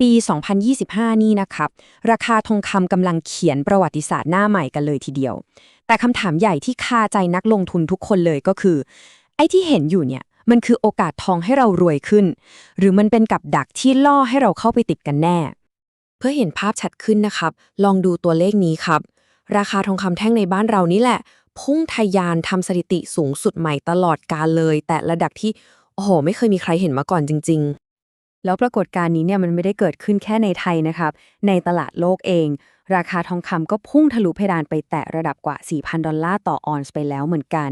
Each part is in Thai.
ปี 2025 นี่นะครับ ราคาทองคำกำลังเขียนประวัติศาสตร์หน้าใหม่กันเลยทีเดียว แต่คำถามใหญ่ที่คาใจนักลงทุนทุกคนเลยก็คือ ไอ้ที่เห็นอยู่เนี่ย มันคือโอกาสทองให้เรารวยขึ้น หรือมันเป็นกับดักที่ล่อให้เราเข้าไปติดกันแน่ เพื่อเห็นภาพชัดขึ้นนะครับ ลองดูตัวเลขนี้ครับ ราคาทองคำแท่งในบ้านเรานี่แหละ พุ่งทะยานทำสถิติสูงสุดใหม่ตลอดกาลเลย แต่ระดับที่โอ้โห ไม่เคยมีใครเห็นมาก่อนจริง ๆ แล้วปรากฏการณ์นี้เนี่ยมันไม่ได้เกิดขึ้นแค่ในไทยนะครับ ในตลาดโลกเอง ราคาทองคำก็พุ่งทะลุเพดานไปแตะระดับกว่า 4,000 ดอลลาร์ต่อออนซ์ไปแล้วเหมือนกัน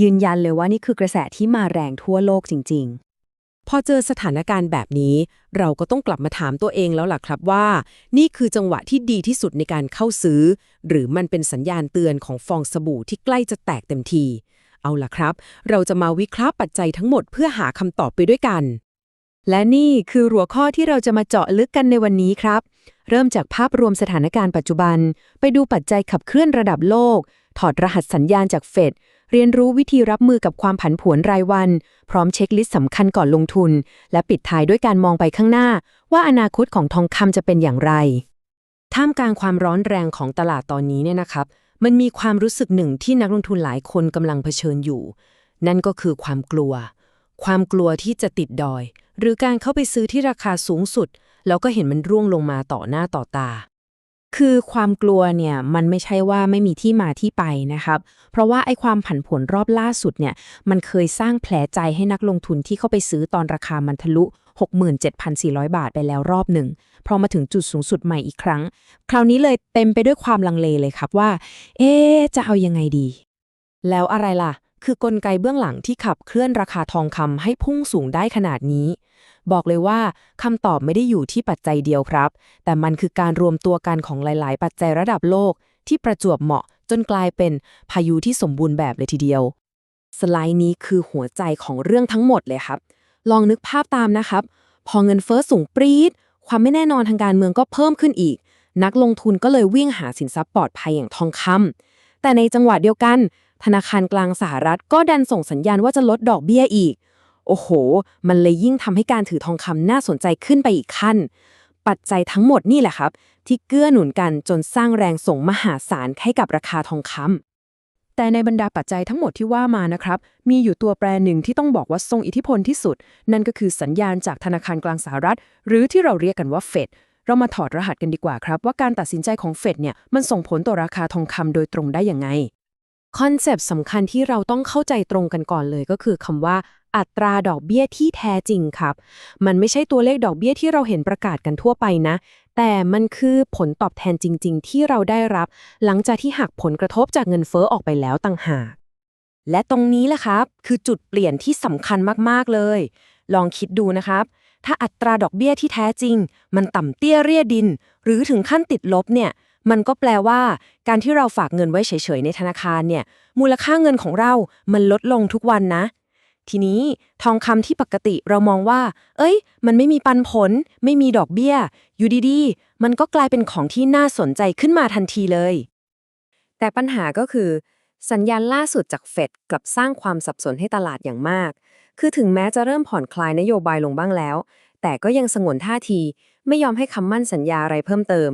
ยืนยันเลยว่านี่คือกระแสที่มาแรงทั่วโลกจริง ๆพอเจอสถานการณ์แบบนี้ เราก็ต้องกลับมาถามตัวเองแล้วล่ะครับว่า นี่คือจังหวะที่ดีที่สุดในการเข้าซื้อ หรือมันเป็นสัญญาณเตือนของฟองสบู่ที่ใกล้จะแตกเต็มที เอาล่ะครับ เราจะมาวิเคราะห์ปัจจัยทั้งหมดเพื่อหาคำตอบไปด้วยกัน และนี่คือหัวข้อที่เราจะมาเจาะลึกกันในวันนี้ครับ เริ่มจากภาพรวมสถานการณ์ปัจจุบัน ไปดูปัจจัยขับเคลื่อนระดับโลก ถอดรหัสสัญญาณจากเฟด เรียนรู้วิธีรับมือกับความผันผวนรายวัน พร้อมเช็คลิสต์สำคัญก่อนลงทุน และปิดท้ายด้วยการมองไปข้างหน้า ว่าอนาคตของทองคำจะเป็นอย่างไร ท่ามกลางความร้อนแรงของตลาดตอนนี้เนี่ยนะครับ มันมีความรู้สึกหนึ่งที่นักลงทุนหลายคนกำลังเผชิญอยู่ นั่นก็คือความกลัว ความกลัวที่จะติดดอย หรือการเข้าไปซื้อที่ราคาสูงสุด แล้วก็เห็นมันร่วงลงมาต่อหน้าต่อตา คือความกลัวเนี่ยมันไม่ใช่ว่าไม่มีที่มาที่ไปนะครับ เพราะว่าไอ้ความผันผวนรอบล่าสุดเนี่ยมันเคยสร้างแผลใจให้นักลงทุนที่เข้าไปซื้อตอนราคามันทะลุ 67,400 บาทไปแล้วรอบหนึ่งพอมาถึงจุดสูงสุดใหม่อีกครั้ง คราวนี้เลยเต็มไปด้วยความลังเลเลยครับว่า เอ๊จะเอายังไงดี แล้วอะไรล่ะ คือกลไกเบื้องหลังที่ขับเคลื่อนราคาทองคำให้พุ่งสูงได้ขนาดนี้ บอกเลยว่าคำตอบไม่ได้อยู่ที่ปัจจัยเดียวครับ แต่มันคือการรวมตัวกันของหลาย ๆ ปัจจัยระดับโลก ที่ประจวบเหมาะจนกลายเป็นพายุที่สมบูรณ์แบบเลยทีเดียว สไลด์นี้คือหัวใจของเรื่องทั้งหมดเลยครับ ลองนึกภาพตามนะครับ พอเงินเฟ้อสูงปรี๊ดความไม่แน่นอนทางการเมืองก็เพิ่มขึ้นอีก นักลงทุนก็เลยวิ่งหาสินทรัพย์ปลอดภัยอย่างทองคำแต่ในจังหวะเดียวกัน ธนาคารกลางสหรัฐก็ดันส่งสัญญาณว่าจะลดดอกเบี้ยอีก โอ้โห มันเลยยิ่งทำให้การถือทองคำน่าสนใจขึ้นไปอีกขั้น ปัจจัยทั้งหมดนี่แหละครับ ที่เกื้อหนุนกันจนสร้างแรงส่งมหาศาลให้กับราคาทองคำแต่ในบรรดาปัจจัยทั้งหมดที่ว่ามานะครับ มีอยู่ตัวแปรหนึ่งที่ต้องบอกว่าทรงอิทธิพลที่สุด นั่นก็คือสัญญาณจากธนาคารกลางสหรัฐ หรือที่เราเรียกกันว่าเฟด เรามาถอดรหัสกันดีกว่าครับ ว่าการตัดสินใจของเฟดเนี่ยมันส่งผลต่อราคาทองคำโดยตรงได้ยังไง คอนเซปต์สำคัญที่เราต้องเข้าใจตรงกันก่อนเลยก็คือคำว่า อัตราดอกเบี้ยที่แท้จริงครับ มันไม่ใช่ตัวเลขดอกเบี้ยที่เราเห็นประกาศกันทั่วไปนะ แต่มันคือผลตอบแทนจริง ๆ ที่เราได้รับ หลังจากที่หักผลกระทบจากเงินเฟ้อออกไปแล้วต่างหาก และตรงนี้แหละครับ คือจุดเปลี่ยนที่สำคัญมากๆเลย ลองคิดดูนะครับ ถ้าอัตราดอกเบี้ยที่แท้จริง มันต่ำเตี้ยเรียดิน หรือถึงขั้นติดลบเนี่ย มันก็แปลว่า การที่เราฝากเงินไว้เฉยๆในธนาคารเนี่ย มูลค่าเงินของเรามันลดลงทุกวันนะ ทีนี้ทองคำที่ปกติเรามองว่า เอ้ย มันไม่มีปันผล ไม่มีดอกเบี้ย อยู่ดีๆ มันก็กลายเป็นของที่น่าสนใจขึ้นมาทันทีเลย แต่ปัญหาก็คือ สัญญาณล่าสุดจากเฟดกลับสร้างความสับสนให้ตลาดอย่างมาก คือถึงแม้จะเริ่มผ่อนคลายนโยบายลงบ้างแล้ว แต่ก็ยังสงวนท่าที ไม่ยอมให้คำมั่นสัญญาอะไรเพิ่มเติม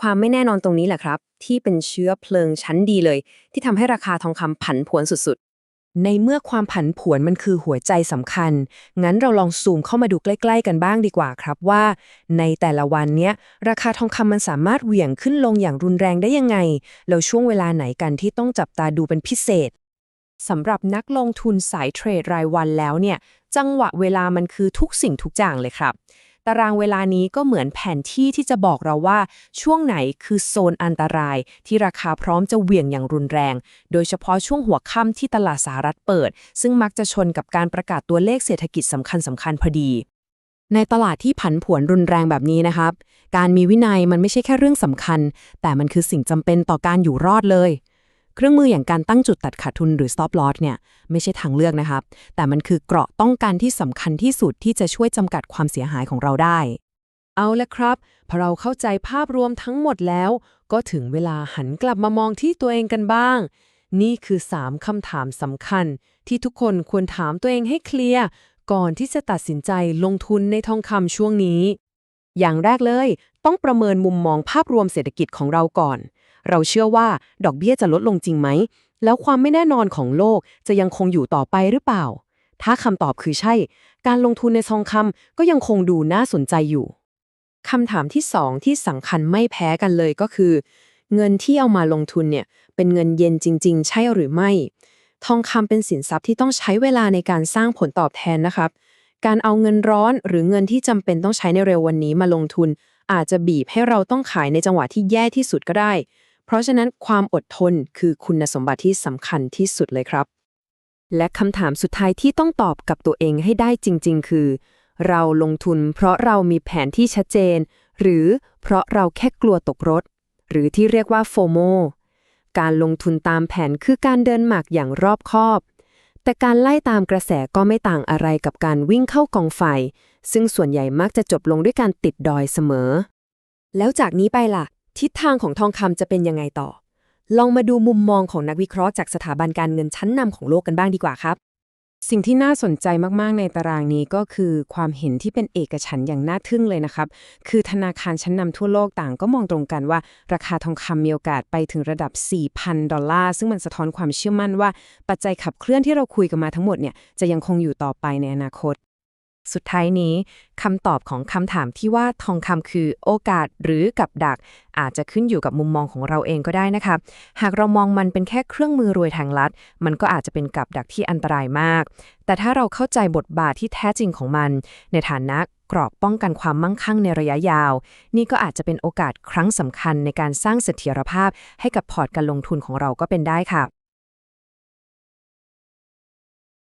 ความไม่แน่นอนตรงนี้แหละครับ ที่เป็นเชื้อเพลิงชั้นดีเลย ที่ทำให้ราคาทองคำผันผวนสุดๆ ในเมื่อความผันผวนมันคือหัวใจสำคัญ งั้นเราลองซูมเข้ามาดูใกล้ ๆ กันบ้างดีกว่าครับว่า ในแต่ละวันเนี้ยราคาทองคำมันสามารถเหวี่ยงขึ้นลงอย่างรุนแรงได้ยังไง แล้วช่วงเวลาไหนกันที่ต้องจับตาดูเป็นพิเศษสำหรับนักลงทุนสายเทรดรายวันแล้วเนี่ย จังหวะเวลามันคือทุกสิ่งทุกอย่างเลยครับ ตารางเวลานี้ก็เหมือนแผนที่ที่จะบอกเราว่า ช่วงไหนคือโซนอันตราย ที่ราคาพร้อมจะเหวี่ยงอย่างรุนแรง โดยเฉพาะช่วงหัวค่ำที่ตลาดสหรัฐเปิด ซึ่งมักจะชนกับการประกาศตัวเลขเศรษฐกิจสำคัญสำคัญพอดี ในตลาดที่ผันผวนรุนแรงแบบนี้นะครับ การมีวินัยมันไม่ใช่แค่เรื่องสำคัญ แต่มันคือสิ่งจำเป็นต่อการอยู่รอดเลย เครื่องมืออย่างการตั้งจุดตัดขาดทุนหรือ stop loss เนี่ยไม่ใช่ทางเลือกนะครับ แต่มันคือเกราะป้องกันที่สำคัญที่สุดที่จะช่วยจำกัดความเสียหายของเราได้ เอาละครับ พอเราเข้าใจภาพรวมทั้งหมดแล้ว ก็ถึงเวลาหันกลับมามองที่ตัวเองกันบ้าง นี่คือ 3คำถามสำคัญ ที่ทุกคนควรถามตัวเองให้เคลียร์ก่อนที่จะตัดสินใจลงทุนในทองคำช่วงนี้ อย่างแรกเลย ต้องประเมินมุมมองภาพรวมเศรษฐกิจของเราก่อน เราเชื่อว่าดอกเบี้ยจะลดลงจริงไหม แล้วความไม่แน่นอนของโลกจะยังคงอยู่ต่อไปหรือเปล่า ถ้าคำตอบคือใช่ การลงทุนในทองคำก็ยังคงดูน่าสนใจอยู่คำถามที่สองที่สำคัญไม่แพ้กันเลยก็คือ เงินที่เอามาลงทุนเนี่ยเป็นเงินเย็นจริง ๆ ใช่หรือไม่ ทองคำเป็นสินทรัพย์ที่ต้องใช้เวลาในการสร้างผลตอบแทนนะครับ การเอาเงินร้อนหรือเงินที่จำเป็นต้องใช้ในเร็ววันนี้มาลงทุน อาจจะบีบให้เราต้องขายในจังหวะที่แย่ที่สุดก็ได้ ราะฉะนั้นความอดทนคือคุณสมบัติที่สำคัญที่สุดเลยครับ และคำถามสุดท้ายที่ต้องตอบกับตัวเองให้ได้จริง ๆ คือ เราลงทุนเพราะเรามีแผนที่ชัดเจน หรือเพราะเราแค่กลัวตกรถ หรือที่เรียกว่าโฟโมการลงทุนตามแผนคือการเดินหมากอย่างรอบคอบ แต่การไล่ตามกระแสก็ไม่ต่างอะไรกับการวิ่งเข้ากองไฟ ซึ่งส่วนใหญ่มักจะจบลงด้วยการติดดอยเสมอ แล้วจากนี้ไปล่ะ ทิศทางของทองคำจะเป็นยังไงต่อ ลองมาดูมุมมองของนักวิเคราะห์จากสถาบันการเงินชั้นนำของโลกกันบ้างดีกว่าครับ สิ่งที่น่าสนใจมากๆในตารางนี้ก็คือความเห็นที่เป็นเอกฉันอย่างน่าทึ่งเลยนะครับ คือธนาคารชั้นนำทั่วโลกต่างก็มองตรงกันว่า ราคาทองคำมีโอกาสไปถึงระดับ 4,000 ดอลลาร์ ซึ่งมันสะท้อนความเชื่อมั่นว่า ปัจจัยขับเคลื่อนที่เราคุยกันมาทั้งหมดเนี่ยจะยังคงอยู่ต่อไปในอนาคต สุดท้ายนี้คำตอบของคำถามที่ว่าทองคำคือโอกาสหรือกับดัก อาจจะขึ้นอยู่กับมุมมองของเราเองก็ได้นะคะหากเรามองมันเป็นแค่เครื่องมือรวยทางลัด มันก็อาจจะเป็นกับดักที่อันตรายมาก แต่ถ้าเราเข้าใจบทบาทที่แท้จริงของมัน ในฐานะกรอบป้องกันความมั่งคั่งในระยะยาว นี่ก็อาจจะเป็นโอกาสครั้งสำคัญในการสร้างเสถียรภาพให้กับพอร์ตการลงทุนของเราก็เป็นได้ค่ะ